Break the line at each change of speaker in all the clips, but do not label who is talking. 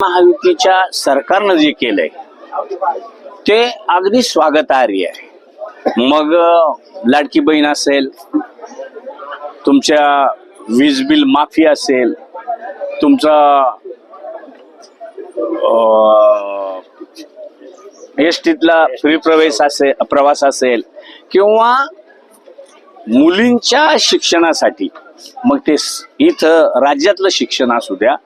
महायुतीच्या सरकारनं जे केलंय ते अगदी स्वागतार्य आहे. मग लाडकी बहीण असेल तुमच्या वीज बिल माफी असेल तुमचा एस टीतला फ्री प्रवेश असेल प्रवास असेल किंवा मुलींच्या शिक्षणासाठी मग ते इथं राज्यातलं शिक्षण असू द्या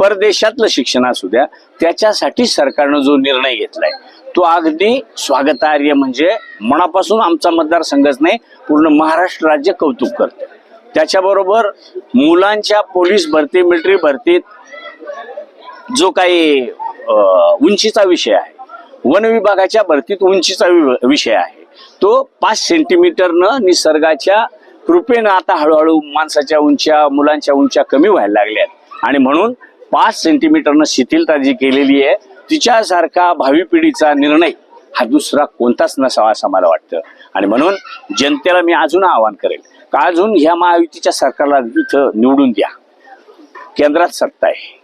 परदेशातलं शिक्षण असू द्या त्याच्यासाठी सरकारनं जो निर्णय घेतलाय तो अगदी स्वागतार्य म्हणजे मनापासून आमचा मतदारसंघच नाही पूर्ण महाराष्ट्र राज्य कौतुक करते त्याच्याबरोबर मुलांच्या पोलीस भरती मिलिटरी भरतीत जो काही उंचीचा विषय आहे वन विभागाच्या भरतीत उंचीचा वि- विषय आहे. तो पाच सेंटीमीटरनं निसर्गाच्या कृपेनं आता हळूहळू माणसाच्या उंच्या मुलांच्या उंच्या कमी व्हायला लागल्यात. आणि म्हणून पाच सेंटीमीटरनं शिथिलता जी केलेली आहे तिच्यासारखा भावी पिढीचा निर्णय हा दुसरा कोणताच नसावा असं मला वाटतं. आणि म्हणून जनतेला मी अजून आवाहन करेल का अजून ह्या महायुतीच्या सरकारला इथं निवडून द्या. केंद्रात सत्ता आहे.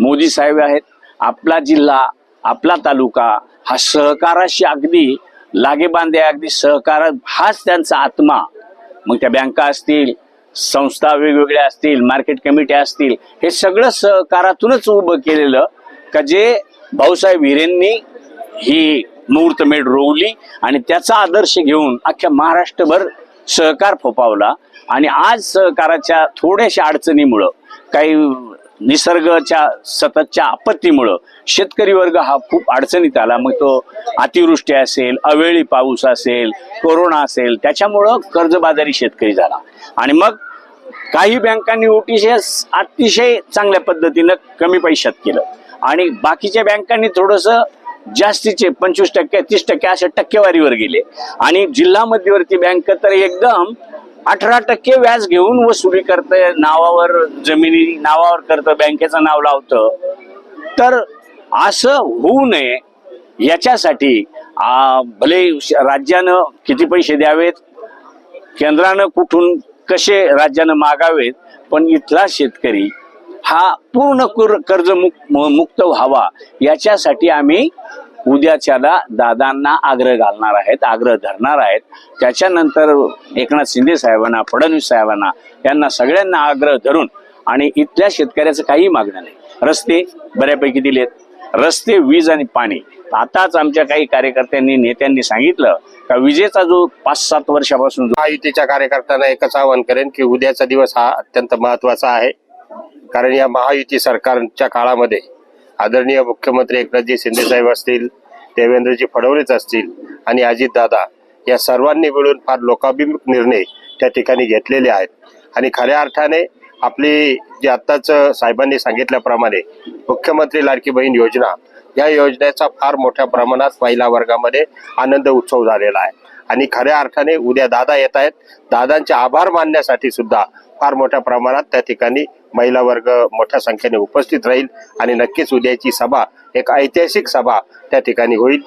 मोदी साहेब आहेत. आपला जिल्हा आपला तालुका हा सहकाराशी अगदी लागेबांधे अगदी सहकार हाच त्यांचा आत्मा. मग त्या बँका असतील संस्था वेगवेगळ्या असतील मार्केट कमिट्या असतील हे सगळं सहकारातूनच उभं केलेलं का जे भाऊसाहेब हिरेंनी ही मुहूर्तमेढ रोवली आणि त्याचा आदर्श घेऊन अख्ख्या महाराष्ट्रभर सहकार फोपावला आणि आज सहकाराच्या थोड्याशा अडचणीमुळं काही निसर्गाच्या सततच्या आपत्तीमुळं शेतकरी वर्ग हा खूप अडचणीत आला. मग तो अतिवृष्टी असेल अवेळी पाऊस असेल कोरोना असेल त्याच्यामुळं कर्जबाजारी शेतकरी झाला. आणि मग काही बँकांनी ओटीशे अतिशय चांगल्या पद्धतीनं कमी पैशात केलं. आणि बाकीच्या बँकांनी थोडस जास्तीचे पंचवीस टक्के तीस टक्के अशा टक्केवारीवर गेले. आणि जिल्हा मध्यवर्ती बँक तर एकदम अठरा टक्के व्याज घेऊन वसुली करतं नावावर जमिनी नावावर करतं बँकेचं नाव लावतं. तर असं होऊ नये. याच्यासाठी भले राज्यानं किती पैसे द्यावेत केंद्रानं कुठून कसे राज्यानं मागावेत पण इथला शेतकरी हा पूर्ण कर्ज मुक्त मुक्त व्हावा. याच्यासाठी आम्ही उद्याच्याला दादांना आग्रह घालणार आहेत आग्रह धरणार आहेत. त्याच्यानंतर एकनाथ शिंदे साहेबांना फडणवीस साहेबांना यांना सगळ्यांना आग्रह धरून आणि इथल्या शेतकऱ्याचं काही मागणं नाही. रस्ते बऱ्यापैकी दिलेत. रस्ते वीज आणि पाणी. आताच आमच्या काही कार्यकर्त्यांनी नेत्यांनी सांगितलं का विजेचा जो पाच सात वर्षापासून
महायुतीच्या कार्यकर्त्यांना एकच आवाहन करेन की उद्याचा दिवस हा अत्यंत महत्त्वाचा आहे. कारण या महायुती सरकारच्या काळामध्ये आदरणीय मुख्यमंत्री एकनाथजी शिंदे साहेब असतील देवेंद्रजी फडणवीस असतील आणि अजितदादा या सर्वांनी मिळून फार लोकाभिमुख निर्णय त्या ठिकाणी घेतलेले आहेत. आणि खऱ्या अर्थाने आपली जी आत्ताच साहेबांनी सांगितल्याप्रमाणे मुख्यमंत्री लाडकी बहीण योजना या योजनेचा फार मोठ्या प्रमाणात महिला वर्गामध्ये आनंद उत्सव झालेला आहे. आणि खऱ्या अर्थाने उद्या दादा येत आहेत. दादांचे आभार मानण्यासाठी सुद्धा फार मोठ्या प्रमाणात त्या ठिकाणी महिला वर्ग मोठ्या संख्येने उपस्थित राहील आणि नक्कीच उद्याची सभा एक ऐतिहासिक सभा त्या ठिकाणी होईल.